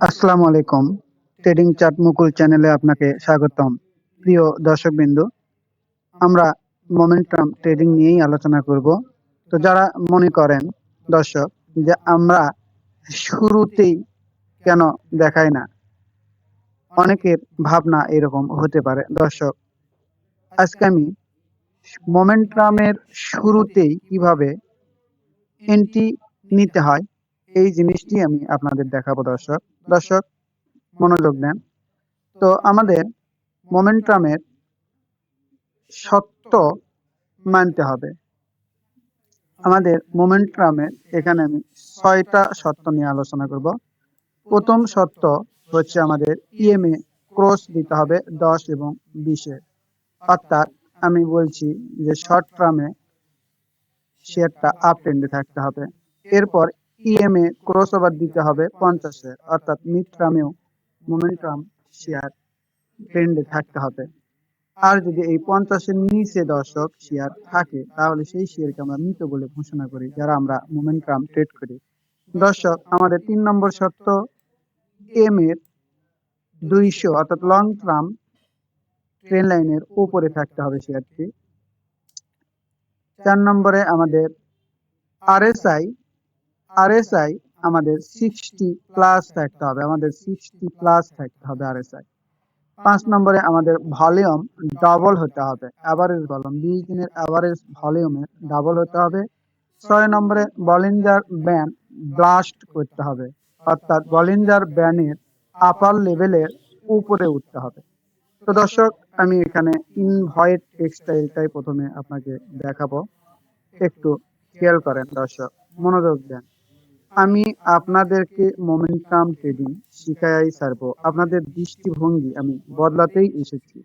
আসসালামু আলাইকুম। Trading chart মুকুল চ্যানেলে আপনাকে স্বাগতম। প্রিয় দর্শকবিন্দু, আমরা মোমেন্টাম ট্রেডিং নিয়েই আলোচনা করব। তো যারা মনে করেন, দর্শক, যে আমরা শুরুতেই কেন দেখাই না, অনেকের ভাবনা এরকম হতে পারে। দর্শক, আজকে আমি মোমেন্টামের শুরুতেই কীভাবে এন্ট্রি নিতে হয় এই জিনিসটি আমি আপনাদের দেখাবো, দর্শক। দর্শক, মনোযোগ দেন। তো আমাদের মোমেন্টামের সত্য মানতে হবে। আমাদের মোমেন্টামের এখানে আমি ছয়টা সত্য নিয়ে আলোচনা করব। প্রথম সত্য হচ্ছে আমাদের ইএমএ ক্রস দিতে হবে দশ এবং বিশে। অর্থাৎ আমি বলছি যে শর্ট টার্মে শেয়ারটা আপ ট্রেন্ডে থাকতে হবে। এরপর ইএমএ ক্রস ওভার দিতে হবে পঞ্চাশের অর্থাৎ মিড টার্মেও মোমেন্টাম শেয়ার ট্রেন্ডে থাকতে হবে। আর যদি এই পঞ্চাশের নিচে দর্শক শেয়ার থাকে, তাহলে সেই শেয়ারকে আমরা মৃত বলে ঘোষণা করি, যারা আমরা মোমেন্টাম ট্রেড করি। দর্শক, আমাদের তিন নম্বর শর্ত এম এর দুইশো, অর্থাৎ লং টার্ম ট্রেন লাইনের উপরে থাকতে হবে শেয়ারটি চার নম্বরে আমাদের আরএসআই আরএসআই আমাদের সিক্সটি প্লাস থাকতে হবে, আমাদের সিক্সটি প্লাস থাকতে হবে আরএসআই পাঁচ নম্বরে আমাদের ভলিউম ডাবল হতে হবে অ্যাভারেজ ভলিউম বিশ দিনের অ্যাভারেজ ভলিউমে ডাবল হতে হবে। ছয় নম্বরে বলিঞ্জার ব্যান ব্লাস্ট করতে হবে, অর্থাৎ বলিঞ্জার ব্যানের আপার লেভেলের উপরে উঠতে হবে। তো দর্শক, আমি এখানে ইনভয়েট টেক্সটাইলটাই প্রথমে আপনাকে দেখাবো, একটু খেয়াল করেন দর্শক, মনোযোগ দেন। আমি আপনাদেরকে মোমেন্টাম ট্রেডিং শিখাই ছাড়বো। আপনাদের দৃষ্টিভঙ্গি আমি বদলাতেই এসেছি।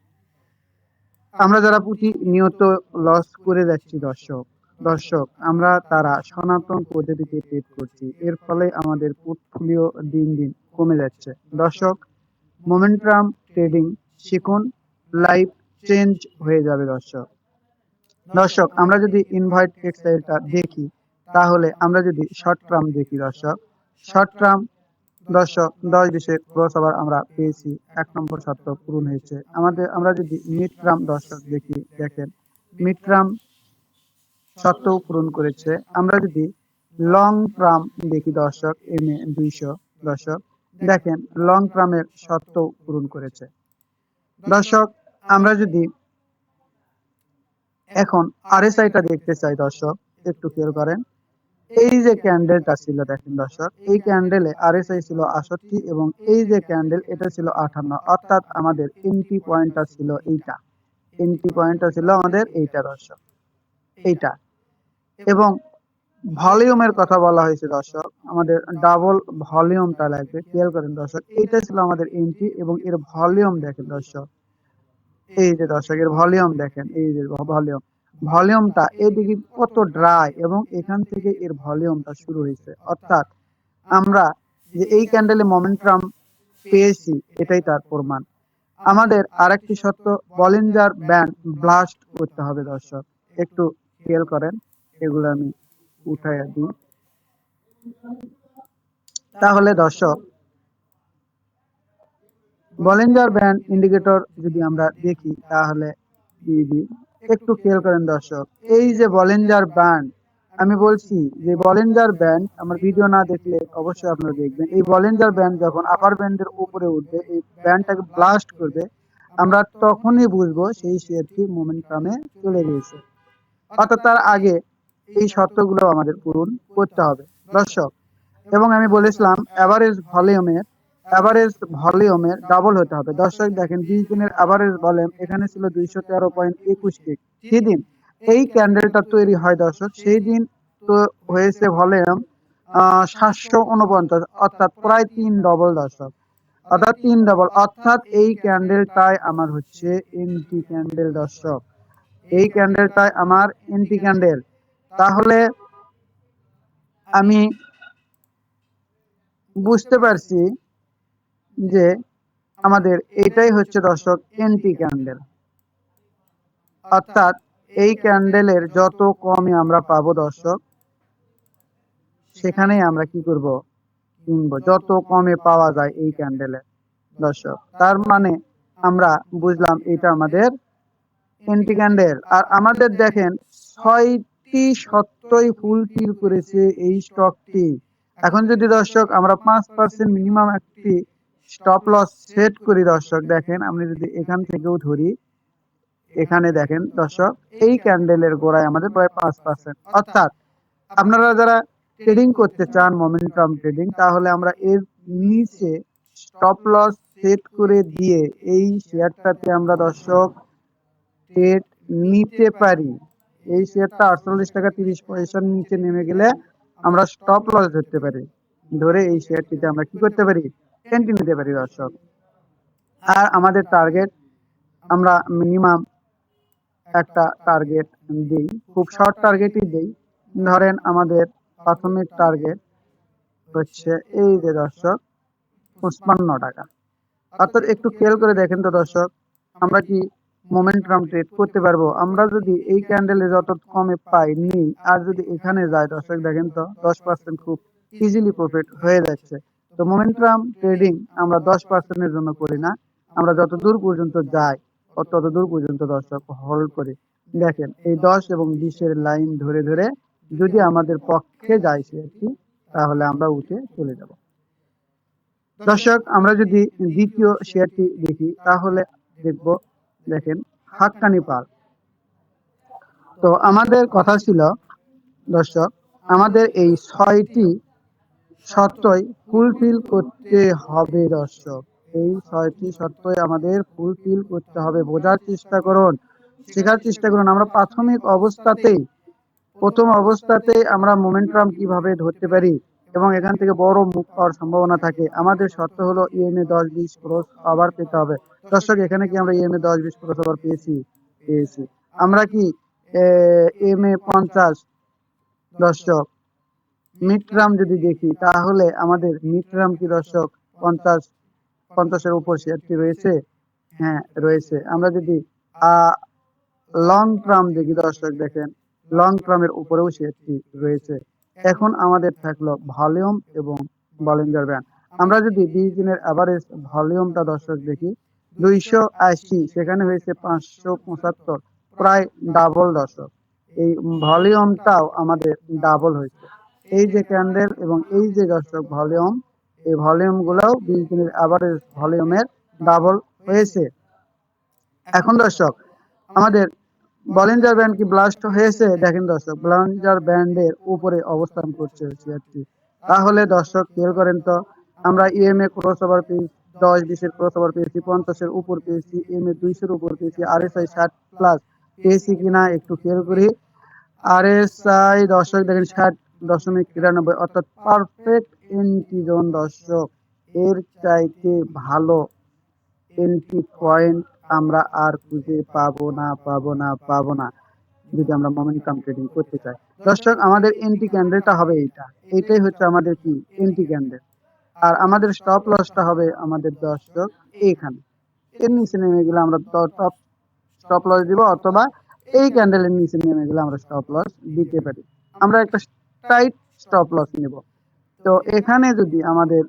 আমরা যারা প্রতিনিয়ত লস করে যাচ্ছি, দর্শক দর্শক, আমরা তারা সনাতন পদ্ধতিতে ট্রেড করছি। এর ফলে আমাদের পোর্টফোলিও দিন দিন কমে যাচ্ছে। দর্শক মোমেন্টাম ট্রেডিং শিখুন লাইফ চেঞ্জ হয়ে যাবে, দর্শক। দর্শক, আমরা যদি ইনভাইট টেক্সটাইলটা দেখি তাহলে আমরা যদি শর্ট টার্ম দেখি দর্শক শর্ট টার্ম দর্শক, দশ বিশে ক্রস আবার আমরা পেয়েছি, এক নম্বর শর্ত পূরণ হয়েছে। আমাদের, আমরা যদি মিড টার্ম দর্শক দেখি, দেখেন মিড টার্ম শর্তও পূরণ করেছে। আমরা যদি লং টার্ম দেখি দর্শক এম এ দুইশো দর্শক, দেখেন লং টার্মের শর্তও পূরণ করেছে। দর্শক, আমরা যদি এখন আরএসআইটা দেখতে চাই দর্শক, একটু খেয়াল করেন। এই যে ক্যান্ডেলটা ছিল দেখেন দর্শক, এই ক্যান্ডেলে আরএসআই ছিল আষট্টি এবং এই যে ক্যান্ডেল এটা ছিল আঠান্ন অর্থাৎ আমাদের এন্ট্রি পয়েন্টটা ছিল এইটা। এন্ট্রি পয়েন্টটা ছিল আমাদের এইটা দর্শক, এইটা। এবং ভলিউমের কথা বলা হয়েছে দর্শক, আমাদের ডাবল ভলিউমটা লাগবে। খেয়াল করেন দর্শক, এইটা ছিল আমাদের এন্ট্রি এবং এর ভলিউম দেখেন দর্শক, এই যে দর্শক, এর ভলিউম দেখেন, এই যে ভলিউম ভলিউমটা এদিকে কত ড্রাই এবং এখান থেকে এর ভলিউমটা শুরু হয়েছে। অর্থাৎ আমরা যে এই ক্যান্ডেলে মোমেন্টাম পেয়েছি, এটাই তার প্রমাণ। আমাদের আরেকটি সত্য বলিঞ্জার ব্যান্ড ব্লাস্ট করতে হবে দর্শক। একটু খেয়াল করেন, এগুলো আমি উঠাইয়া দিই। তাহলে দর্শক বলিঞ্জার ব্যান্ড ইন্ডিকেটর যদি আমরা দেখি, তাহলে দিয়ে দিই? একটু খেয়াল করেন দর্শক। এই যে বলেঞ্জার ব্যান্ড আমি বলছি যে বলেঞ্জার ব্যান্ড আমার ভিডিও না দেখলে অবশ্যই আপনারা দেখবেন। এই বলেঞ্জার ব্যান্ড যখন আপার ব্যান্ডের উপরে উঠবে, এই ব্যান্ডটাকে ব্লাস্ট করবে, আমরা তখনই বুঝব সেই শেয়ারটি মোমেন্টামে চলে গিয়েছে। অর্থাৎ তার আগে এই শর্তগুলো আমাদের পূরণ করতে হবে। দর্শক, এবং আমি বলেছিলাম অ্যাভারেজ ভলিউমের অ্যাভারেজ ভলিউমের ডাবল হতে হবে। দর্শক দেখেন বিশ দিনের অ্যাভারেজ ভলিউম এখানে ছিল দুইশো তেরো পয়েন্ট একুশ টিক সেদিন এই ক্যান্ডেলটা তৈরি হয় দর্শক সেই দিন তো হয়েছে ভলিউম সাতশো উনপঞ্চাশ, অর্থাৎ প্রায় তিন ডবল দর্শক। অর্থাৎ তিন ডবল অর্থাৎ এই ক্যান্ডেলটাই আমার হচ্ছে এনটি ক্যান্ডেল দর্শক। এই ক্যান্ডেলটাই আমার এনটি ক্যান্ডেল তাহলে আমি বুঝতে পারছি যে আমাদের এটাই হচ্ছে দর্শক এন্টি ক্যান্ডেল। অর্থাৎ এই ক্যান্ডেলের যত কমে আমরা পাবো দর্শক সেখানেই আমরা কি করব? কিনবো। যত কমে পাওয়া যায় এই ক্যান্ডেলে দর্শক। তার মানে আমরা বুঝলাম এটা আমাদের এন্টি ক্যান্ডেল। আর আমাদের দেখেন ছয়টি সত্যই ফুলফিল করেছে এই স্টকটি। এখন যদি দর্শক আমরা পাঁচ পার্সেন্ট মিনিমাম একটি স্টপ লস সেট করি দর্শক, দেখেন আমি যদি এখান থেকেও ধরি, এখানে দেখেন দর্শক, এই ক্যান্ডেলের গোড়ায় আমাদের প্রায় পাঁচ পার্সেন্ট অর্থাৎ আপনারা যারা ট্রেডিং করতে চান মোমেন্টাম ট্রেডিং তাহলে আমরা এর নিচে স্টপ লস সেট করে দিয়ে এই শেয়ারটাতে আমরা দর্শক ট্রেড নিতে পারি। এই শেয়ারটা আটচল্লিশ টাকা তিরিশ পয়সার নিচে নেমে গেলে আমরা স্টপ লস ধরতে পারি। ধরে এই শেয়ারটিতে আমরা কি করতে পারি? এন্ট্রি নিতে পারি দর্শক। আর আমাদের টার্গেট আমরা মিনিমাম একটা টার্গেট দিই। খুব শর্ট টার্গেটই দিই। ধরেন আমাদের প্রাথমিক টার্গেট হচ্ছে এই যে দর্শক, পঁচপান্ন টাকা। অর্থাৎ একটু খেয়াল করে দেখেন তো দর্শক, আমরা কি মোমেন্টাম ট্রেড করতে পারব? আমরা যদি এই ক্যান্ডেলে যত কমে পাই, নিই, আর যদি এখানে যায় দর্শক দেখেন তো, দশ পার্সেন্ট খুব ইজিলি প্রফিট হয়ে যাচ্ছে। তো মোমেন্টাম ট্রেডিং আমরা দশ পার্সেন্টের জন্য করি না। আমরা যত দূর পর্যন্ত যাই তত দূর পর্যন্ত দর্শক হোল্ড করি। দেখেন, এই দশ এবং বিশের লাইন ধরে ধরে যদি আমাদের পক্ষে যায় শেয়ারটি তাহলে আমরা উঠে চলে যাব। দর্শক, আমরা যদি দ্বিতীয় শেয়ারটি দেখি, তাহলে দেখব, দেখেন, হাক্কানি পাল। তো আমাদের কথা ছিল, দর্শক, আমাদের এই ছয়টি সত্যই ফুলফিল করতে হবে দর্শক। এই ছয়টি সত্যই আমাদের ফুলফিল করতে হবে, বোঝার চেষ্টা করুন, শেখার চেষ্টা করুন। আমরা প্রাথমিক অবস্থাতেই, প্রথম অবস্থাতেই আমরা মোমেন্টাম কীভাবে ধরতে পারি এবং এখান থেকে বড় মুখ পাওয়ার সম্ভাবনা থাকে। আমাদের শর্ত হলো ইএমএ দশ বিশ ক্রস আবার পেতে হবে। দর্শক, এখানে কি আমরা ইএমএ দশ বিশ ক্রস আবার পেয়েছি? পেয়েছি। আমরা কি এম এ পঞ্চাশ? দর্শক মিটরাম যদি দেখি, তাহলে আমাদের মিটরাম কি দর্শক? পঞ্চাশ, পঞ্চাশের উপর শেয়ারটি রয়েছে। হ্যাঁ রয়েছে। আমরা যদি লং টার্ম দেখি দর্শক, দেখেন লং টার্মের উপরেও শেয়ারটি রয়েছে। এখন আমাদের থাকল ভলিউম এবং বলিঞ্জার ব্যান্ড আমরা যদি বিশ দিনের অ্যাভারেজ ভলিউমটা দর্শক দেখি, দুইশো আশি, সেখানে হয়েছে পাঁচশো পঁচাত্তর, প্রায় ডাবল দর্শক। এই ভলিউমটাও আমাদের ডাবল হয়েছে। এই যে ক্যান্ডেল এবং এই যে দর্শক ভলিউম এই ভলিউম গুলাও বিশ দিনের অ্যাভারেজ ভলিউমের ডাবল হয়েছে। এখন দর্শক, আমাদের বলিঞ্জার ব্যান্ড কি ব্লাস্ট হয়েছে? দেখেন দর্শক বলিঞ্জার ব্যান্ডের উপরে অবস্থান করছে শেয়ারটি। তাহলে দর্শক, খেয়াল করেন তো, আমরা ইএমএ ক্রস ওভার পেয়েছি, দশ বিশের ক্রস ওভার পেয়েছি, পঞ্চাশের উপর পেয়েছি এম এ দুইশোর উপর পেয়েছি আর এস আই ষাট প্লাস পেয়েছি কিনা একটু খেয়াল করি। আর এস আই দর্শক দেখেন ষাট দশমিক তিরানব্বই অর্থাৎ পারফেক্ট এন্ট্রি দর্শক। এর চাইতে ভালো এন্ট্রি পয়েন্ট আমরা আর খুঁজে পাবো না পাবো না পাবো না। যদি আমরা মোমেন্টাম ট্রেডিং করতে চাই। দর্শক, আমাদের এন্টি ক্যান্ডেলটা হবে এইটা। এইটাই হচ্ছে আমাদের কি? এন্টি ক্যান্ডেল আর আমাদের স্টপ লসটা হবে আমাদের দর্শক এইখানে। এর নিচে নেমে গেলে আমরা টপ স্টপ লস দিব অথবা এই ক্যান্ডেলের নিচে নেমে গেলে আমরা স্টপ লস দিতে পারি। আমরা একটা টাইট স্টপ লস নেব। তো এখানে যদি আমাদের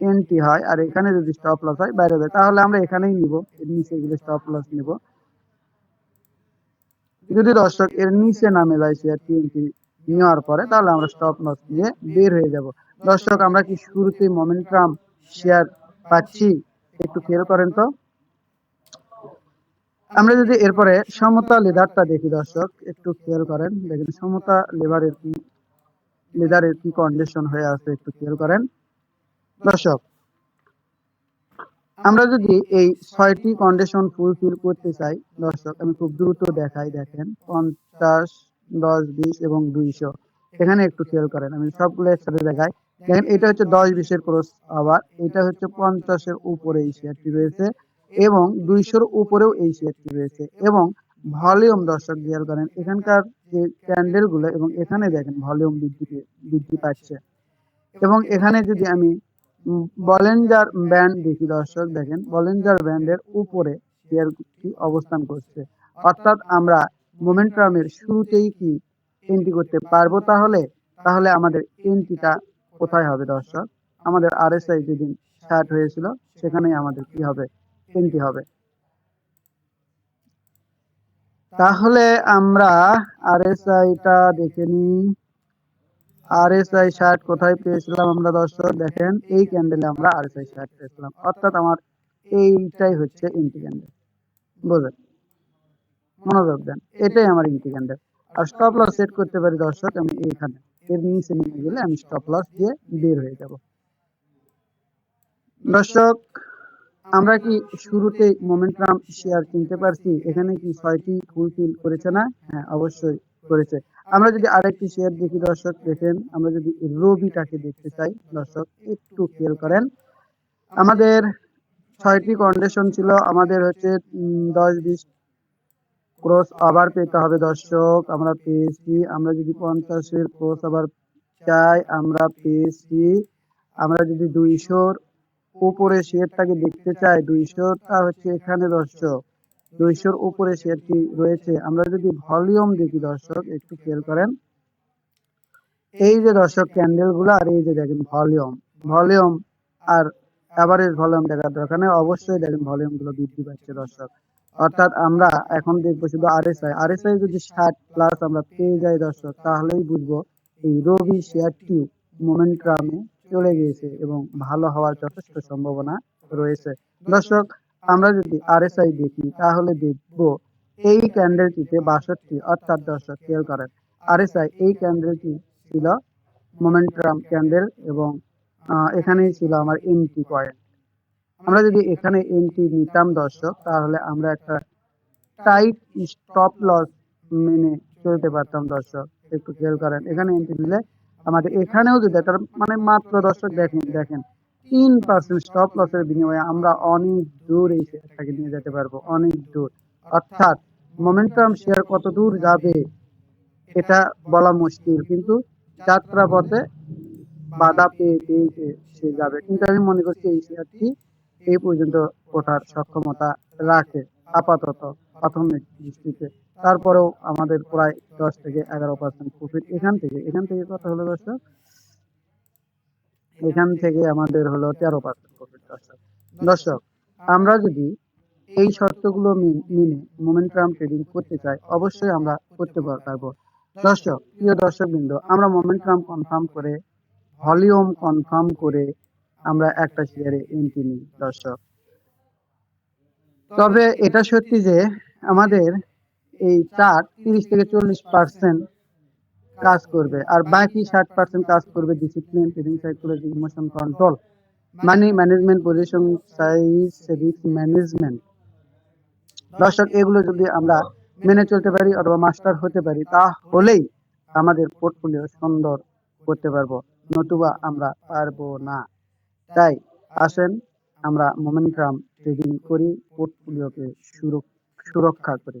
এন্ট্রি হয় আর এখানে যদি স্টপ লস হয় বাইরে যায় তাহলে আমরা এখানেই নিব। এর নিচে গেলে স্টপ লস নিব। যদি দর্শক এর নিচে নামে যায় শেয়ার টিএনটি নেওয়ার পরে তাহলে আমরা স্টপ লস নিয়ে বের হয়ে যাব। দর্শক আমরা কি শুরুতে মোমেন্টাম শেয়ার পাচ্ছি? একটু খেয়াল করেন তো। আমরা যদি এরপরে সমতা লেদারটা দেখি দর্শক একটু খেয়াল করেন। দেখেন সমতা লেবারের কি লেদারের কি কন্ডিশন হয়ে আছে একটু খেয়াল করেন? দর্শক, আমরা যদি এই ছয়টি কন্ডিশন ফুলফিল করতে চাই, দর্শক, আমি খুব দ্রুত দেখাই, দেখেন, পঞ্চাশ, দশ, বিশ এবং দুইশো। এখানে একটু খেয়াল করেন, আমি সবগুলো একসাথে দেখাই। দেখেন, এটা হচ্ছে দশ, বিশের ক্রস আবার, এটা হচ্ছে পঞ্চাশের উপরে এই শেয়ারটি রয়েছে এবং দুইশোর উপরেও এই শেয়ারটি রয়েছে। এবং ভলিউম দর্শক খেয়াল করেন, এখানকার যে ক্যান্ডেলগুলো এবং এখানে দেখেন ভলিউম বৃদ্ধি বৃদ্ধি পাচ্ছে। এবং এখানে যদি আমি বলেঞ্জার ব্যান্ড দেখি দর্শক দেখেন বলেঞ্জার ব্যান্ডের উপরে শেয়ারটি অবস্থান করছে। অর্থাৎ আমরা মোমেন্টামের শুরুতেই কি এন্ট্রি করতে পারব তাহলে? তাহলে আমাদের এন্ট্রিটা কোথায় হবে দর্শক? আমাদের আরএসআই যেদিন ষাট হয়েছিল সেখানেই আমাদের কি হবে? এন্ট্রি হবে। তাহলে আমরা আরএসআইটা দেখে নিই। আরএসআই ষাট কোথায় পেয়েছিলাম আমরা দর্শক? দেখেন, এই ক্যান্ডেলে আমরা আরএসআই ষাট পেয়েছিলাম। অর্থাৎ আমার এইটাই হচ্ছে ইন্টি ক্যান্ডেল বোঝেন মনোযোগ দেন। এটাই আমার ইন্টি ক্যান্ডেল আর স্টপ লস সেট করতে পারি দর্শক, আমি এইখানে। এর নিচে নিয়ে গেলে আমি স্টপ লস দিয়ে বের হয়ে যাব। দর্শক আমরা কি শুরুতে মোমেন্টাম শেয়ার কিনতে পারছি? এখানে কি ছয়টি ফুলফিল করেছে না? হ্যাঁ অবশ্যই করেছে। আমরা যদি আরেকটি শেয়ার দেখি দর্শক, দেখেন, আমরা যদি রবিটাকে দেখতে চাই, দর্শক, একটু খেয়াল করেন। আমাদের ছয়টি কন্ডিশন ছিল, আমাদের হচ্ছে দশ বিশ ক্রস আবার পেতে হবে দর্শক, আমরা পেয়েছি, আমরা যদি পঞ্চাশের ক্রস আবার চাই, আমরা পেয়েছি, আমরা যদি দুইশোর উপরে শেয়ারটাকে দেখতে চাই দুইশোটা হচ্ছে এখানে দর্শক দুইশোর উপরে শেয়ারটি রয়েছে। আমরা যদি ভলিউম দেখি দর্শক, একটু খেয়াল করেন। এই যে দর্শক ক্যান্ডেলগুলো আর এই যে দেখেন ভলিউম ভলিউম আর অ্যাভারেজ ভলিউম দেখার দরকার নেই। অবশ্যই দেখেন ভলিউমগুলো বৃদ্ধি পাচ্ছে দর্শক। অর্থাৎ আমরা এখন দেখব শুধু আরএসআই। আরএসআই যদি ষাট প্লাস আমরা পেয়ে যাই দর্শক, তাহলেই বুঝব এই রবি শেয়ারটি মোমেন্টামে চলে গিয়েছে এবং ভালো হওয়ার যথেষ্ট সম্ভাবনা রয়েছে। দর্শক, আমরা যদি আরএসআই দেখি, তাহলে দেখব এই ক্যান্ডেলটিতে বাষট্টি, অর্থাৎ দর্শক, খেয়াল করেন আরএসআই এই ক্যান্ডেলটি ছিল মোমেন্টাম ক্যান্ডেল এবং এখানেই ছিল আমার এন্ট্রি পয়েন্ট আমরা যদি এখানে এন্ট্রি নিতাম দর্শক, তাহলে আমরা একটা টাইট স্টপ লস মেনে চলতে পারতাম দর্শক। একটু খেয়াল করেন, এখানে এন্ট্রি নিলে আমাদের এখানেও যদি তার মানে মাত্র দর্শক দেখেন দেখেন, তিন পার্সেন্ট স্টপ লসের বিনিময়ে আমরা অনেক দূর এই শেয়ারটাকে নিয়ে যেতে পারব, অনেক দূর। অর্থাৎ মোমেন্টাম শেয়ার কত দূর যাবে, এটা বলা মুশকিল, কিন্তু যাত্রা পথে বাধা পেয়ে পেয়ে সে- সে যাবে। কিন্তু আমি মনে করছি এই শেয়ারটি এই পর্যন্ত ওঠার সক্ষমতা রাখে, আপাতত প্রাথমিক দৃষ্টিতে। তারপরেও আমাদের প্রায় দশ থেকে এগারো পার্সেন্ট প্রফিট এখান থেকে। এখান থেকে কত হলো দর্শক? এখান থেকে আমাদের হলো তেরো পার্সেন্ট প্রফিট দর্শক। দর্শক, আমরা যদি এই শর্তগুলো মেন- মেনে মোমেন্টাম ট্রেডিং করতে চাই, অবশ্যই আমরা করতে পার- পারব। দর্শক, প্রিয় দর্শক বিন্দু আমরা মোমেন্টাম কনফার্ম করে ভলিউম কনফার্ম করে আমরা একটা শেয়ারে এন্ট্রি নিই, দর্শক। তবে এটা সত্যি যে আমাদের এই চার্ট তিরিশ থেকে চল্লিশ পার্সেন্ট কাজ করবে। আর বাকি ষাট পার্সেন্ট কাজ করবে discipline trading psychology emotion control money management position size risk management দর্শক, এগুলো যদি আমরা মেনে চলতে পারি অথবা মাস্টার হতে পারি, তাহলেই আমাদের পোর্টফোলিও সুন্দর করতে পারব। নতুবা আমরা পারব না। তাই আসেন, আমরা মোমেন্টাম ট্রেডিং করি পোর্টফোলিওকে সুরক্ষা করি।